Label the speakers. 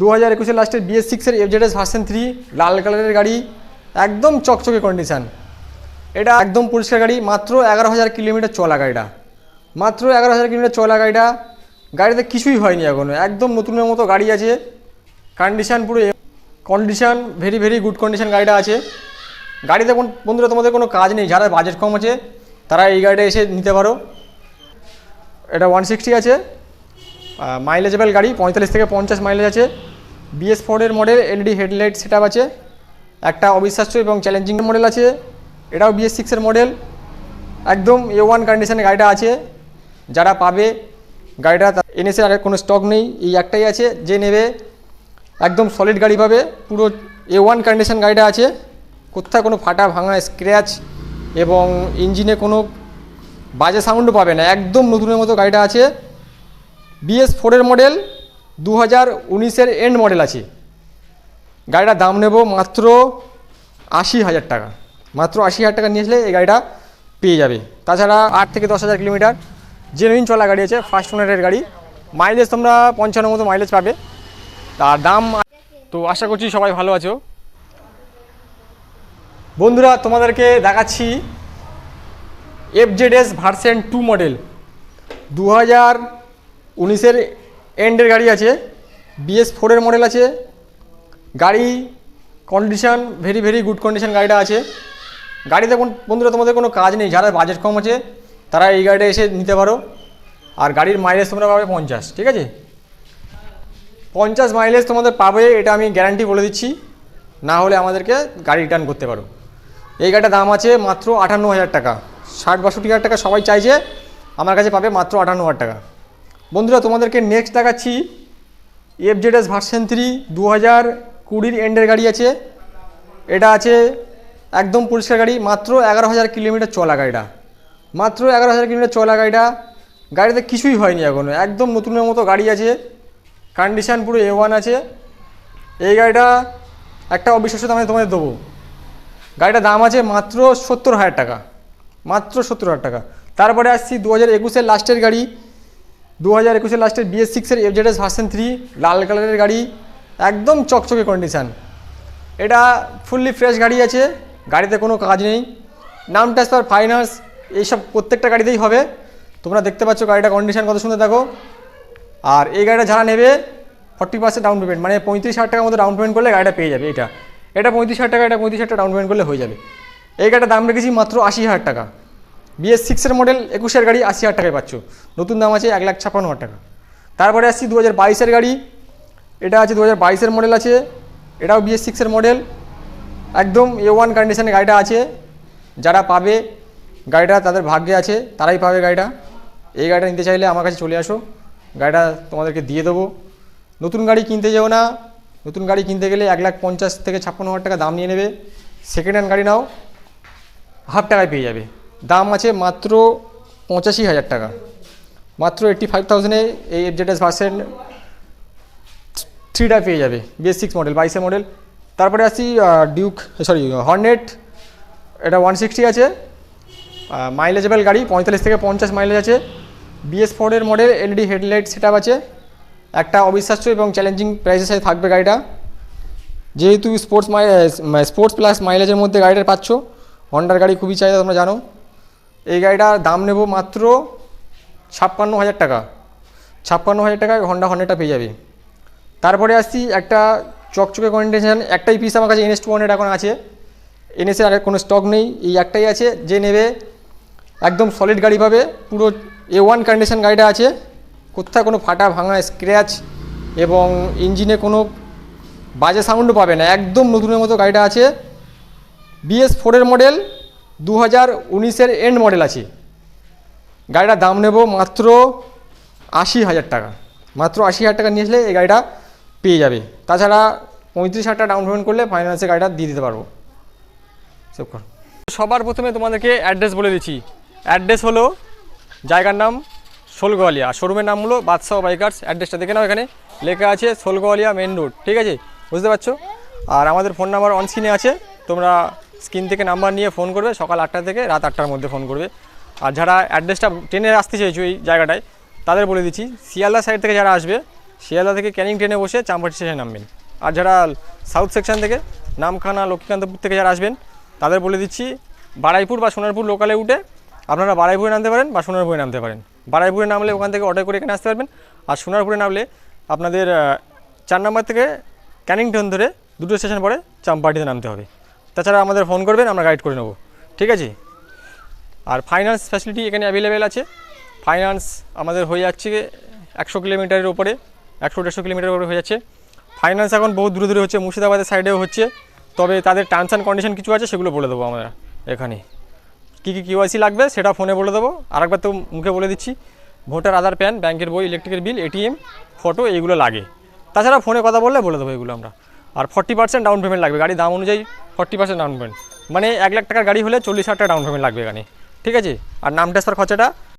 Speaker 1: দু হাজার একুশের লাস্টের বিএস সিক্সের এফজেডএস ভার্সন থ্রি লাল কালারের গাড়ি, একদম চকচকে কন্ডিশান এটা একদম পরিষ্কার গাড়ি, মাত্র এগারো হাজার কিলোমিটার চলা গাড়িটা। মাত্র এগারো হাজার কিলোমিটার চলা গাড়িটা, গাড়িতে কিছুই হয়নি এখনও। একদম নতুনের মতো গাড়ি আছে। কন্ডিশান পুরো condition very very good condition গাড়িটা আছে। গাড়িতে কোন বন্ধুরা, তোমাদের কোনো কাজ নেই, যারা বাজেট কম আছে, তারা এই গাড়িটা এসে নিতে পারো। এটা ওয়ান সিক্সটি আছে। মাইলেজেবল গাড়ি, পঁয়তাল্লিশ থেকে পঞ্চাশ মাইলেজ আছে। বিএস ফোরের মডেল এলইডি হেডলাইট সেট আছে। একটা অবিশ্বাস্য এবং চ্যালেঞ্জিং মডেল আছে। এটাও বিএস সিক্সের মডেল একদম এ ওয়ান কন্ডিশনে গাড়িটা আছে। যারা পাবে, গাড়িটা এনএসের আর কোনো স্টক নেই। এই একটাই আছে, যে নেবে, একদম সলিড গাড়ি পাবে। পুরো এ ওয়ান কন্ডিশন গাড়িটা আছে। কোথাও কোনো ফাটা ভাঙা স্ক্র্যাচ এবং ইঞ্জিনে কোনো বাজে সাউন্ডও পাবে না। একদম নতুনের মতো গাড়িটা আছে। বিএস ফোরের মডেল দু হাজার উনিশের এন্ড মডেল আছে। গাড়িটার দাম নেব মাত্র আশি হাজার টাকা। মাত্র আশি হাজার টাকা নিয়ে আসলে এই গাড়িটা পেয়ে যাবে। তাছাড়া আট থেকে দশ হাজার কিলোমিটার জেনুইন চলা গাড়ি আছে ফার্স্ট ওনারের গাড়ি। মাইলেজ তোমরা পঞ্চান্ন মতো মাইলেজ পাবে। তার দাম তো আশা করছি সবাই ভালো আছো। বন্ধুরা, তোমাদেরকে দেখাচ্ছি এফজেডএস ভার্সেন টু মডেল দু হাজার উনিশের এন্ডের গাড়ি আছে, বিএস ফোরের মডেল আছে, গাড়ি condition very very good condition গাড়িটা আছে। গাড়িতে কোন বন্ধুরা, তোমাদের কোনো কাজ নেই, যারা বাজেট কম আছে, তারা এই গাড়িটা এসে নিতে পারো। আর গাড়ির মাইলেজ তোমরা পাবে পঞ্চাশ, ঠিক আছে? পঞ্চাশ মাইলেজ তোমাদের পাবে, এটা আমি গ্যারান্টি বলে দিচ্ছি। না হলে আমাদেরকে গাড়ি রিটার্ন করতে পারো। এই গাড়িটার দাম আছে মাত্র আটান্ন হাজার টাকা। ষাট, বাষট্টি হাজার টাকা সবাই চাইছে, আমার কাছে পাবে মাত্র আটান্ন হাজার টাকা। বন্ধুরা, তোমাদেরকে নেক্সট দেখাচ্ছি এফজেডএস ভার্সন থ্রি দু হাজার কুড়ির এন্ডের গাড়ি আছে। এটা আছে একদম পরিষ্কার গাড়ি, মাত্র এগারো হাজার কিলোমিটার চলা গাড়িটা। মাত্র এগারো হাজার কিলোমিটার চলা গাড়িটা। গাড়িতে কিছুই হয়নি এখনও, একদম নতুনের মতো গাড়ি আছে। কন্ডিশান পুরো এ ওয়ান আছে। এই গাড়িটা একটা অবিশ্বাস্য দামে তোমাদের দেবো। গাড়িটার দাম আছে মাত্র সত্তর হাজার টাকা। মাত্র সত্তর হাজার টাকা। তারপরে আসছি দু হাজার একুশের লাস্টের গাড়ি। দু হাজার একুশের লাস্টের বিএস সিক্সের এফজেডএস ভার্সন থ্রি লাল কালারের গাড়ি, একদম চকচকে কন্ডিশান এটা ফুললি ফ্রেশ গাড়ি আছে, গাড়িতে কোনো কাজ নেই। নাম ট্রান্সফার ফাইন্যান্স এইসব প্রত্যেকটা গাড়িতেই হবে। তোমরা দেখতে পাচ্ছ গাড়িটা কন্ডিশন কত সুন্দর, দেখো। আর এই গাড়িটা যারা নেবে ফর্টি পার্সেন্ট ডাউন পেমেন্ট মানে পঁয়ত্রিশ হাজার টাকার মতো ডাউন পেমেন্ট করলে গাড়িটা পেয়ে যাবে, এটা। এটা পঁয়ত্রিশ হাজার টাকা, এটা পঁয়ত্রিশ হাজার টাকা ডাউন পেমেন্ট করলে হয়ে যাবে। এই গাড়িটার দাম রেখেছি মাত্র আশি হাজার টাকা। বিএস সিক্সের মডেল একুশের গাড়ি আশি হাজার টাকায় পাচ্ছ। নতুন দাম আছে এক লাখ ছাপ্পান্ন হাজার টাকা। তারপরে আসছি দু হাজার বাইশের গাড়ি। এটা আছে দু হাজার বাইশের মডেল আছে। এটাও বিএস সিক্সের মডেল একদম এ ওয়ান কন্ডিশনে গাড়িটা আছে। যারা পাবে, গাড়িটা তাদের ভাগ্যে আছে, তারাই পাবে গাড়িটা। এই গাড়িটা নিতে চাইলে আমার কাছে চলে আসো। গাড়িটা তোমাদেরকে দিয়ে দেবো। নতুন গাড়ি কিনতে যেও না। নতুন গাড়ি কিনতে গেলে এক লাখ পঞ্চাশ থেকে ছাপ্পান্ন হাজার টাকা দাম নিয়ে নেবে। সেকেন্ড হ্যান্ড গাড়ি নাও। হাফ টাকায় পেয়ে যাবে। দাম আছে মাত্র পঁচাশি হাজার টাকা। মাত্র এইট্টি ফাইভ থাউজেন্ডে এই এফজেডএস ভার্সেন থ্রিটা পেয়ে যাবে বিএস সিক্স মডেল বাইশে মডেল তারপরে আসছি ডিউক সরি হর্নেট এটা ওয়ান সিক্সটি আছে। মাইলেজেবল গাড়ি, পঁয়তাল্লিশ থেকে পঞ্চাশ মাইলেজ আছে। বিএস ফোরের মডেল এলইডি হেডলাইট সেট আছে। একটা অবিশ্বাস্য এবং চ্যালেঞ্জিং প্রাইসের সাথে থাকবে গাড়িটা। যেহেতু স্পোর্টস মাই স্পোর্টস প্লাস মাইলেজের মধ্যে গাড়িটা পাচ্ছ হন্ডার গাড়ি খুবই চাহিদা, তোমরা জানো। এই গাড়িটার দাম নেব মাত্র ছাপ্পান্ন হাজার টাকা। ছাপ্পান্ন হাজার টাকায় হন্ডা হন্ডাটা পেয়ে যাবে। তারপরে আসছি একটা চকচকে কন্ডিশন একটাই পিস আমার কাছে এনএস টু হান্ড্রেড এখন আছে। এনএসের আর কোনো স্টক নেই, এই একটাই আছে। যে নেবে, একদম সলিড গাড়ি পাবে, পুরো এ ওয়ান কন্ডিশন গাড়িটা আছে। কোথাও কোনো ফাটা ভাঙা স্ক্র্যাচ এবং ইঞ্জিনে কোনো বাজে সাউন্ডও পাবে না। একদম নতুনের মতো গাড়িটা আছে। বিএস ফোরের মডেল দু হাজার উনিশের এন্ড মডেল আছে। গাড়িটার দাম নেব মাত্র আশি হাজার টাকা। মাত্র আশি হাজার টাকা নিয়ে আসলে এই গাড়িটা পেয়ে যাবে। তাছাড়া পঁয়ত্রিশ হাজার টাকা ডাউন পেমেন্ট করলে ফাইন্যান্সে গাড়িটা দিয়ে দিতে পারব। কর। সবার প্রথমে তোমাদেরকে অ্যাড্রেস বলে দিচ্ছি। অ্যাড্রেস হলো জায়গার নাম শোলগোয়ালিয়া শোরুমের নাম হলো বাদশাহ বাইকার্স। অ্যাড্রেসটা দেখে নাও এখানে। লেখা আছে সোলগোয়ালিয়া মেন রোড। ঠিক আছে? বুঝতে পারছ? আর আমাদের ফোন নাম্বার অন স্ক্রিনে আছে। তোমরা স্ক্রিন থেকে নাম্বার নিয়ে ফোন করবে, সকাল আটটা থেকে রাত আটটার মধ্যে ফোন করবে। আর যারা অ্যাড্রেসটা ট্রেনে আসতে চাইছো এই জায়গাটায়, তাদের বলে দিচ্ছি, শিয়ালদা সাইড থেকে যারা আসবে, শিয়ালদা থেকে ক্যানিং ট্রেনে বসে চাম্পাটি স্টেশনে নামবেন। আর যারা সাউথ সেকশন থেকে, নামখানা, লক্ষ্মীকান্তপুর থেকে যারা আসবেন, তাদের বলে দিচ্ছি, বারাইপুর বা সোনারপুর লোকালে উঠে আপনারা বারাইপুরে নামতে পারেন বা সোনারপুরে নামতে পারেন। বারাইপুরে নামলে ওখান থেকে অর্ডার করে এখানে আসতে পারবেন। আর সোনারপুরে নামলে আপনাদের চার নম্বর থেকে ক্যানিং ট্রেন ধরে দুটো স্টেশন পরে চাম্পাটিতে নামতে হবে। তাছাড়া আমাদের ফোন করবেন, আমরা গাইড করে নেব। ঠিক আছে? আর ফাইন্যান্স ফ্যাসিলিটি এখানে অ্যাভেলেবেল আছে। ফাইন্যান্স আমাদের হয়ে যাচ্ছে একশো কিলোমিটারের উপরে, একশো দেড়শো কিলোমিটারের উপরে হয়ে যাচ্ছে। ফাইন্যান্স এখন বহু দূরে দূরে হচ্ছে, মুর্শিদাবাদের সাইডেও হচ্ছে। তবে তাদের টার্মস অ্যান্ড কন্ডিশন কিছু আছে, সেগুলো বলে দেবো আমরা এখানে। কী কী কিওয়াইসি লাগবে সেটা ফোনে বলে দেবো। আরেকবার তো মুখে বলে দিচ্ছি ভোটার আধার প্যান ব্যাংকের বই ইলেকট্রিকের বিল এটিএম ফটো এইগুলো লাগে। তাছাড়া ফোনে কথা বললে বলে দেবো এগুলো আমরা। আর ফর্টি পার্সেন্ট ডাউন পেমেন্ট লাগবে। গাড়ি দাম অনুযায়ী ফর্টি পার্সেন্ট ডাউন পেমেন্ট মানে এক লাখ টাকার গাড়ি হলে চল্লিশ হাজার টাকা ডাউন পেমেন্ট লাগবে এখানে। ঠিক আছে? আর নাম ট্রান্সফার খরচাটা?